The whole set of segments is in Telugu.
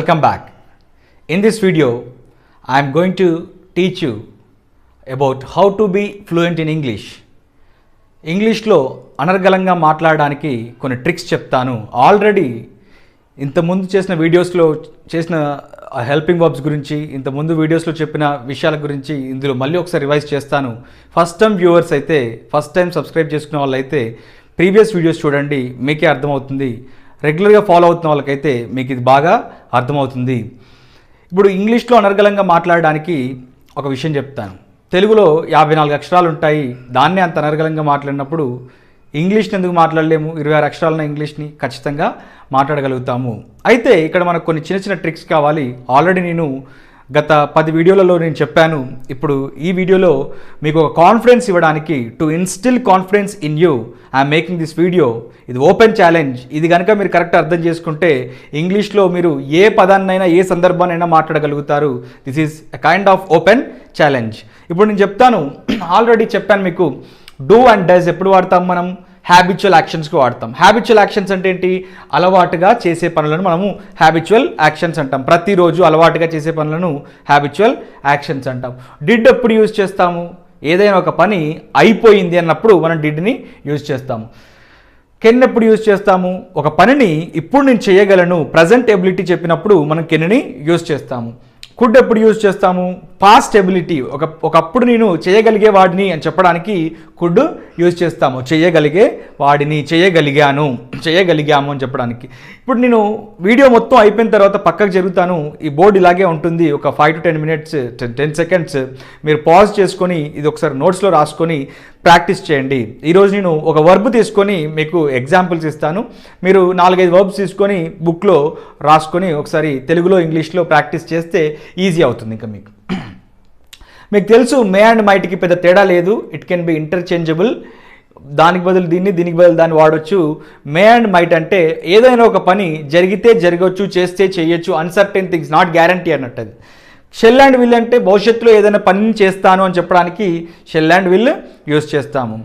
Welcome back. In this video, I am going to teach you about how to be fluent in English. ఇంగ్లీష్లో అనర్గళంగా మాట్లాడడానికి కొన్ని ట్రిక్స్ చెప్తాను ఆల్రెడీ ఇంతకుముందు చేసిన వీడియోస్లో చేసిన హెల్పింగ్ వర్బ్స్ గురించి ఇంతకుముందు వీడియోస్లో చెప్పిన విషయాల గురించి ఇందులో మళ్ళీ ఒకసారి రివైజ్ చేస్తాను ఫస్ట్ టైం వ్యూవర్స్ అయితే ఫస్ట్ టైం సబ్స్క్రైబ్ చేసుకున్న వాళ్ళైతే ప్రీవియస్ వీడియోస్ చూడండి మీకే అర్థమవుతుంది రెగ్యులర్గా ఫాలో అవుతున్న వాళ్ళకైతే మీకు ఇది బాగా అర్థమవుతుంది. ఇప్పుడు ఇంగ్లీష్లో అనర్గళంగా మాట్లాడడానికి ఒక విషయం చెప్తాను. తెలుగులో యాభై నాలుగు అక్షరాలు ఉంటాయి. దాన్నే అంత అనర్గళంగా మాట్లాడినప్పుడు ఇంగ్లీష్ని ఎందుకు మాట్లాడలేము? ఇరవై ఆరు అక్షరాలను ఇంగ్లీష్ని ఖచ్చితంగా మాట్లాడగలుగుతాము. అయితే ఇక్కడ మనకు కొన్ని చిన్న చిన్న ట్రిక్స్ కావాలి. ఆల్రెడీ నేను గత పది వీడియోలలో నేను చెప్పాను ఇప్పుడు ఈ వీడియోలో మీకు ఒక కాన్ఫిడెన్స్ ఇవ్వడానికి to instil confidence in you I'm making this video ఇది ఓపెన్ ఛాలెంజ్ ఇది కనుక మీరు కరెక్ట్ అర్థం చేసుకుంటే ఇంగ్లీష్లో మీరు ఏ పదాన్నైనా ఏ సందర్భాన్నైనా మాట్లాడగలుగుతారు. This is a kind of open challenge ఇప్పుడు నేను చెప్తాను ఆల్రెడీ చెప్పాను మీకు డూ అండ్ డస్ ఎప్పుడు వాడతాం మనం? హ్యాబిచువల్ యాక్షన్స్కి వాడతాం. హ్యాబిచువల్ యాక్షన్స్ అంటే ఏంటి? అలవాటుగా చేసే పనులను మనము హ్యాబిచువల్ యాక్షన్స్ అంటాం. ప్రతిరోజు అలవాటుగా చేసే పనులను హ్యాబిచువల్ యాక్షన్స్ అంటాం. డిడ్ ఎప్పుడు యూజ్ చేస్తాము? ఏదైనా ఒక పని అయిపోయింది అన్నప్పుడు మనం డిడ్ని యూజ్ చేస్తాము. కెన్ ఎప్పుడు యూజ్ చేస్తాము? ఒక పనిని ఇప్పుడు నేను చేయగలను ప్రజెంట్ ఎబిలిటీ చెప్పినప్పుడు మనం కెన్ని యూజ్ చేస్తాము. కుడ్ ఎప్పుడు యూజ్ చేస్తాము? పాస్ట్ ఎబిలిటీ ఒక ఒకప్పుడు నేను చేయగలిగే వాడిని అని చెప్పడానికి కుడ్ యూజ్ చేస్తాము. చేయగలిగే వాడిని చేయగలిగాను చేయగలిగాము అని చెప్పడానికి. ఇప్పుడు నేను వీడియో మొత్తం అయిపోయిన తర్వాత పక్కకు జరుగుతాను. ఈ బోర్డు ఇలాగే ఉంటుంది. ఒక five to ten minutes ten seconds మీరు పాజ్ చేసుకొని ఇది ఒకసారి నోట్స్లో రాసుకొని ప్రాక్టీస్ చేయండి. ఈరోజు నేను ఒక వర్బ్ తీసుకొని మీకు ఎగ్జాంపుల్స్ ఇస్తాను. మీరు నాలుగైదు వర్బ్స్ తీసుకొని బుక్లో రాసుకొని ఒకసారి తెలుగులో ఇంగ్లీష్లో ప్రాక్టీస్ చేస్తే ఈజీ అవుతుంది ఇంకా మీకు. మీకు తెలుసు మే అండ్ మైట్కి పెద్ద తేడా లేదు. ఇట్ కెన్ బి ఇంటర్చేంజబుల్ దానికి బదులు దీన్ని దీనికి బదులు దాన్ని వాడొచ్చు. మే అండ్ మైట్ అంటే ఏదైనా ఒక పని జరిగితే జరగవచ్చు చేస్తే చేయొచ్చు అన్సర్టెన్ థింగ్స్ నాట్ గ్యారంటీ అన్నట్టు అది. షెల్ అండ్ విల్ అంటే భవిష్యత్తులో ఏదైనా పని చేస్తాను అని చెప్పడానికి షెల్ అండ్ విల్ యూస్ చేస్తాము.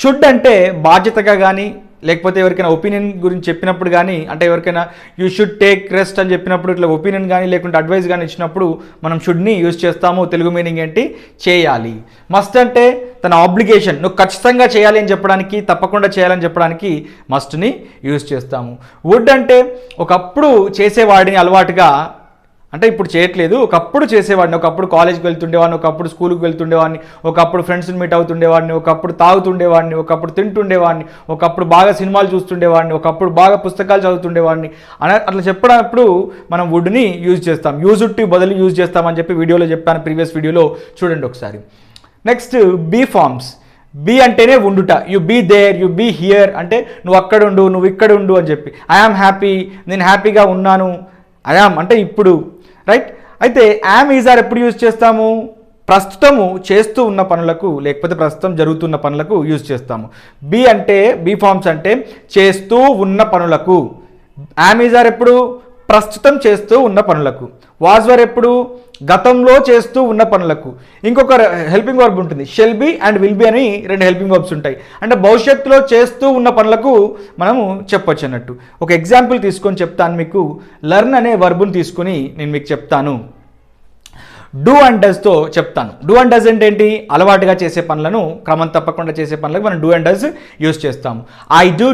షుడ్ అంటే బాధ్యతగా కానీ లేకపోతే ఎవరికైనా ఒపీనియన్ గురించి చెప్పినప్పుడు కానీ అంటే ఎవరికైనా యూ షుడ్ టేక్ రెస్ట్ అని చెప్పినప్పుడు ఇట్లా ఒపీనియన్ కానీ లేకుంటే అడ్వైస్ కానీ ఇచ్చినప్పుడు మనం షుడ్ని యూజ్ చేస్తాము. తెలుగు మీనింగ్ ఏంటి? చేయాలి. మస్ట్ అంటే తన ఆబ్లిగేషన్ నువ్వు ఖచ్చితంగా చేయాలి అని చెప్పడానికి తప్పకుండా చేయాలని చెప్పడానికి మస్ట్ని యూజ్ చేస్తాము. వుడ్ అంటే ఒకప్పుడు చేసేవాడిని అలవాటుగా అంటే ఇప్పుడు చేయట్లేదు. ఒకప్పుడు చేసేవాడిని ఒకప్పుడు కాలేజ్కి వెళ్తుండేవాడిని ఒకప్పుడు స్కూల్కి వెళ్తుండేవాడిని ఒకప్పుడు ఫ్రెండ్స్ని మీట్ అవుతుండేవాడిని ఒకప్పుడు తాగుతుండేవాడిని ఒకప్పుడు తింటుండేవాడిని ఒకప్పుడు బాగా సినిమాలు చూస్తుండేవాడిని ఒకప్పుడు బాగా పుస్తకాలు చదువుతుండేవాడిని అని అట్లా చెప్పినప్పుడు మనం వుడ్ని యూజ్ చేస్తాం. యూజ్ టు బదులు యూజ్ చేస్తామని చెప్పి వీడియోలో చెప్పాను ప్రీవియస్ వీడియోలో. చూడండి ఒకసారి. Next be forms. బీ అంటేనే ఉండుట. You be there you be here అంటే నువ్వు అక్కడ ఉండు నువ్వు ఇక్కడ ఉండు అని చెప్పి. ఐఆమ్ హ్యాపీ నేను హ్యాపీగా ఉన్నాను. ఐఆమ్ అంటే ఇప్పుడు. రైట్ అయితే యామ్ ఈజ్ ఆర్ ఎప్పుడు యూజ్ చేస్తాము? ప్రస్తుతము చేస్తూ ఉన్న పనులకు లేకపోతే ప్రస్తుతం జరుగుతున్న పనులకు యూజ్ చేస్తాము. బి అంటే బీ ఫార్మ్స్ అంటే చేస్తూ ఉన్న పనులకు. యామ్ ఈజ్ ఆర్ ఎప్పుడు? ప్రస్తుతం చేస్తూ ఉన్న పనులకు. వాజ్ వర్ ఎప్పుడు? గతంలో చేస్తూ ఉన్న పనులకు. ఇంకొక హెల్పింగ్ వర్బ్ ఉంటుంది. Shall be and will be అని రెండు హెల్పింగ్ వర్బ్స్ ఉంటాయి. అంటే భవిష్యత్తులో చేస్తూ ఉన్న పనులకు మనము చెప్పొచ్చు అన్నట్టు. ఒక ఎగ్జాంపుల్ తీసుకొని చెప్తాను మీకు. లర్న్ అనే వర్బుని తీసుకొని నేను మీకు చెప్తాను. డూ అండ్ డస్తో చెప్తాను. డూ అండ్ డస్ అంటే ఏంటి? అలవాటుగా చేసే పనులను క్రమం తప్పకుండా చేసే పనులకు మనం డూ అండ్ డస్ యూస్ చేస్తాము. I do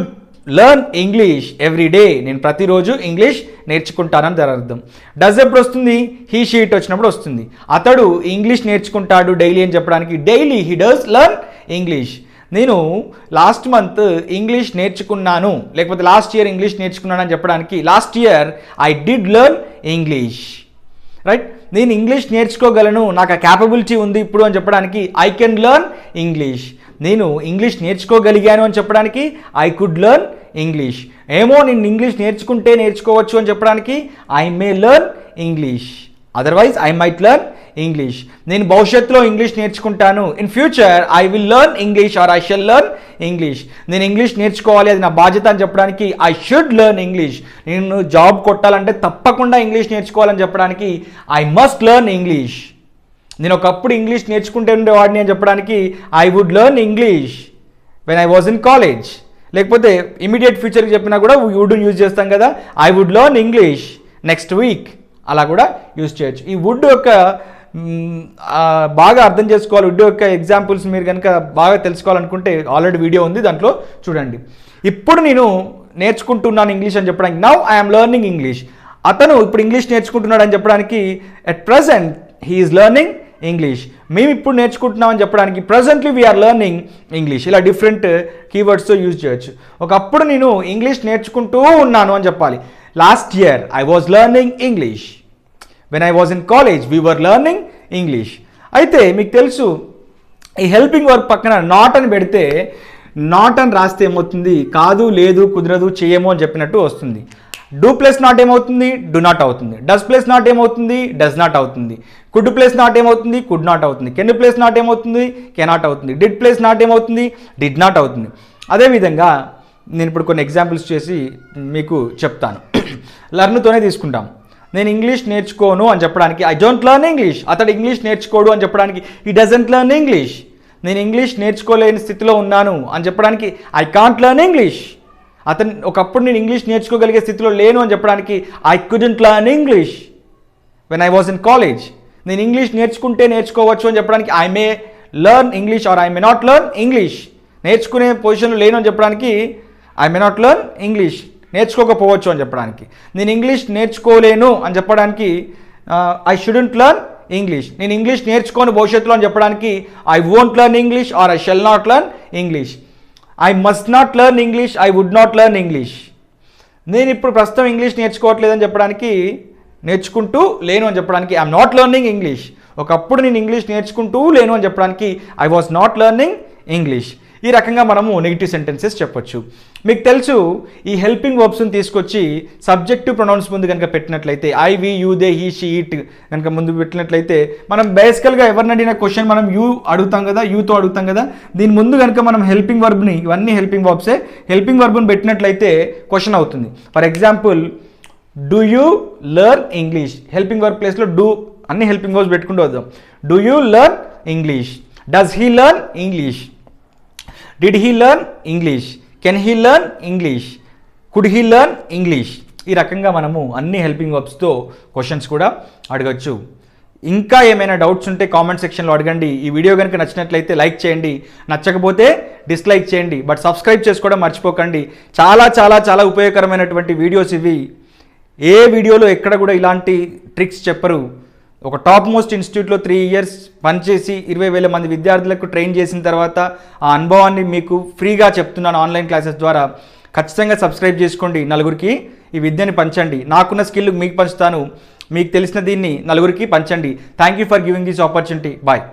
learn English every day నేను ప్రతిరోజు ఇంగ్లీష్ నేర్చుకుంటానని దాని అర్థం. డస్ ఎప్పుడు వస్తుంది? హీ షీట్ వచ్చినప్పుడు వస్తుంది. అతడు ఇంగ్లీష్ నేర్చుకుంటాడు డైలీ అని చెప్పడానికి. Daily he does learn English నేను లాస్ట్ మంత్ ఇంగ్లీష్ నేర్చుకున్నాను. లేకపోతే లాస్ట్ ఇయర్ ఇంగ్లీష్ నేర్చుకున్నాను అని చెప్పడానికి last year I did learn English right నేను ఇంగ్లీష్ నేర్చుకోగలను. నాకు ఆ క్యాపబిలిటీ ఉంది ఇప్పుడు అని చెప్పడానికి ఐ కెన్ లెర్న్ ఇంగ్లీష్ నేను ఇంగ్లీష్ నేర్చుకోగలిగాను అని చెప్పడానికి ఐ కుడ్ లెర్న్ ఇంగ్లీష్ ఏమో నేను ఇంగ్లీష్ నేర్చుకుంటే నేర్చుకోవచ్చు అని చెప్పడానికి I may learn English otherwise I might learn English నేను భవిష్యత్తులో ఇంగ్లీష్ నేర్చుకుంటాను. In future I will learn English or I shall learn English నేను ఇంగ్లీష్ నేర్చుకోవాలి అది నా బాధ్యత అని చెప్పడానికి ఐ షుడ్ లెర్న్ ఇంగ్లీష్ నేను జాబ్ కొట్టాలంటే తప్పకుండా ఇంగ్లీష్ నేర్చుకోవాలని చెప్పడానికి ఐ మస్ట్ లెర్న్ ఇంగ్లీష్ నేను ఒకప్పుడు ఇంగ్లీష్ నేర్చుకుంటే ఉండేవాడిని అని చెప్పడానికి I would learn English when I was in college లేకపోతే ఇమీడియట్ ఫ్యూచర్కి చెప్పినా కూడా వుడ్ యూజ్ చేస్తాం కదా. I would learn English next week అలా కూడా యూజ్ చేయొచ్చు. ఈ వుడ్ యొక్క బాగా అర్థం చేసుకోవాలి. వుడ్ యొక్క ఎగ్జాంపుల్స్ మీరు కనుక బాగా తెలుసుకోవాలనుకుంటే ఆల్రెడీ వీడియో ఉంది దాంట్లో చూడండి. ఇప్పుడు నేను నేర్చుకుంటున్నాను ఇంగ్లీష్ అని చెప్పడానికి. నౌ ఐఎమ్ లెర్నింగ్ ఇంగ్లీష్ అతను ఇప్పుడు ఇంగ్లీష్ నేర్చుకుంటున్నాడు అని చెప్పడానికి at present he's learning English మేము ఇప్పుడు నేర్చుకుంటున్నామని చెప్పడానికి presently we are learning English ఇలా డిఫరెంట్ కీవర్డ్స్తో యూజ్ చేయొచ్చు. ఒకప్పుడు నేను ఇంగ్లీష్ నేర్చుకుంటూ ఉన్నాను అని చెప్పాలి. Last year I was learning English when I was in college we were learning English అయితే మీకు తెలుసు ఈ హెల్పింగ్ వర్క్ పక్కన నాట్ అని పెడితే నాట్ అని రాస్తే ఏమవుతుంది? కాదు లేదు కుదరదు చేయము అని చెప్పినట్టు వస్తుంది. డూ ప్లస్ నాట్ ఏమవుతుంది? డు నాట్ అవుతుంది. డస్ ప్లస్ నాట్ ఏమవుతుంది? డస్ నాట్ అవుతుంది. కుడ్ ప్లస్ నాట్ ఏమవుతుంది? కుడ్ నాట్ అవుతుంది. కెన్ ప్లస్ నాట్ ఏమవుతుంది? కెనాట్ అవుతుంది. డిడ్ ప్లస్ నాట్ ఏమవుతుంది? డిడ్ నాట్ అవుతుంది. అదేవిధంగా నేను ఇప్పుడు కొన్ని ఎగ్జాంపుల్స్ చేసి మీకు చెప్తాను. లర్న్తోనే తీసుకుంటాం. నేను ఇంగ్లీష్ నేర్చుకోను అని చెప్పడానికి ఐ డోంట్ లర్న్ ఇంగ్లీష్ అతడు ఇంగ్లీష్ నేర్చుకోడు అని చెప్పడానికి ఈ డజంట్ లర్న్ ఇంగ్లీష్ నేను ఇంగ్లీష్ నేర్చుకోలేని స్థితిలో ఉన్నాను అని చెప్పడానికి ఐ కాంట్ లర్న్ ఇంగ్లీష్ అతను ఒకప్పుడు నేను ఇంగ్లీష్ నేర్చుకోగలిగే స్థితిలో లేను అని చెప్పడానికి I couldn't learn English when I was in college నేను ఇంగ్లీష్ నేర్చుకుంటే నేర్చుకోవచ్చు అని చెప్పడానికి I may learn English or I may not learn English నేర్చుకునే పొజిషన్లో లేను అని చెప్పడానికి I may not learn English నేర్చుకోకపోవచ్చు అని చెప్పడానికి. నేను ఇంగ్లీష్ నేర్చుకోలేను అని చెప్పడానికి ఐ షుడెంట్ లెర్న్ ఇంగ్లీష్ నేను ఇంగ్లీష్ నేర్చుకోని భవిష్యత్తులో అని చెప్పడానికి I won't learn English or I shall not learn English I must not learn English I would not learn English నేను ఇప్పుడు ప్రస్తుతం ఇంగ్లీష్ నేర్చుకోవట్లేదని చెప్పడానికి నేర్చుకుంటూ లేను అని చెప్పడానికి ఐఎమ్ నాట్ లెర్నింగ్ ఇంగ్లీష్ ఒకప్పుడు నేను ఇంగ్లీష్ నేర్చుకుంటూ లేను అని చెప్పడానికి I was not learning English ఈ రకంగా మనము నెగిటివ్ సెంటెన్సెస్ చెప్పొచ్చు. మీకు తెలుసు ఈ హెల్పింగ్ వర్బ్స్ని తీసుకొచ్చి సబ్జెక్టివ్ ప్రొనౌన్స్ ముందు కనుక పెట్టినట్లయితే I we you they he she it కనుక ముందు పెట్టినట్లయితే మనం బేసికల్గా ఎవరిని అడిగిన క్వశ్చన్ మనం యూ అడుగుతాం కదా యూతో అడుగుతాం కదా దీని ముందు కనుక మనం హెల్పింగ్ వర్బ్ని ఇవన్నీ హెల్పింగ్ వర్బ్సే హెల్పింగ్ వర్బ్ని పెట్టినట్లయితే క్వశ్చన్ అవుతుంది. For example do you learn English helping work ప్లేస్లో డూ అన్ని హెల్పింగ్ వర్బ్స్ పెట్టుకుంటూ వద్దాం. Do you learn English does he learn English did he learn English can he learn English could he learn English ఈ రకంగా మనము అన్ని హెల్పింగ్ వర్బ్స్తో క్వశ్చన్స్ కూడా అడగచ్చు. ఇంకా ఏమైనా డౌట్స్ ఉంటే కామెంట్ సెక్షన్లో అడగండి. ఈ వీడియో కనుక నచ్చినట్లయితే లైక్ చేయండి. నచ్చకపోతే డిస్లైక్ చేయండి. బట్ సబ్స్క్రైబ్ చేసుకోవడం మర్చిపోకండి. చాలా చాలా చాలా ఉపయోగకరమైనటువంటి వీడియోస్ ఇవి. ఏ వీడియోలో ఎక్కడ కూడా ఇలాంటి ట్రిక్స్ చెప్పరు. ఒక టాప్ మోస్ట్ ఇన్స్టిట్యూట్లో త్రీ ఇయర్స్ పనిచేసి ఇరవై వేల మంది విద్యార్థులకు ట్రైన్ చేసిన తర్వాత ఆ అనుభవాన్ని మీకు ఫ్రీగా చెప్తున్నాను ఆన్లైన్ క్లాసెస్ ద్వారా. ఖచ్చితంగా సబ్స్క్రైబ్ చేసుకోండి నలుగురికి. ఈ విద్యని పంచండి. నాకున్న స్కిల్ మీకు పంచుతాను. మీకు తెలిసిన దీన్ని నలుగురికి పంచండి. Thank you for giving this opportunity bye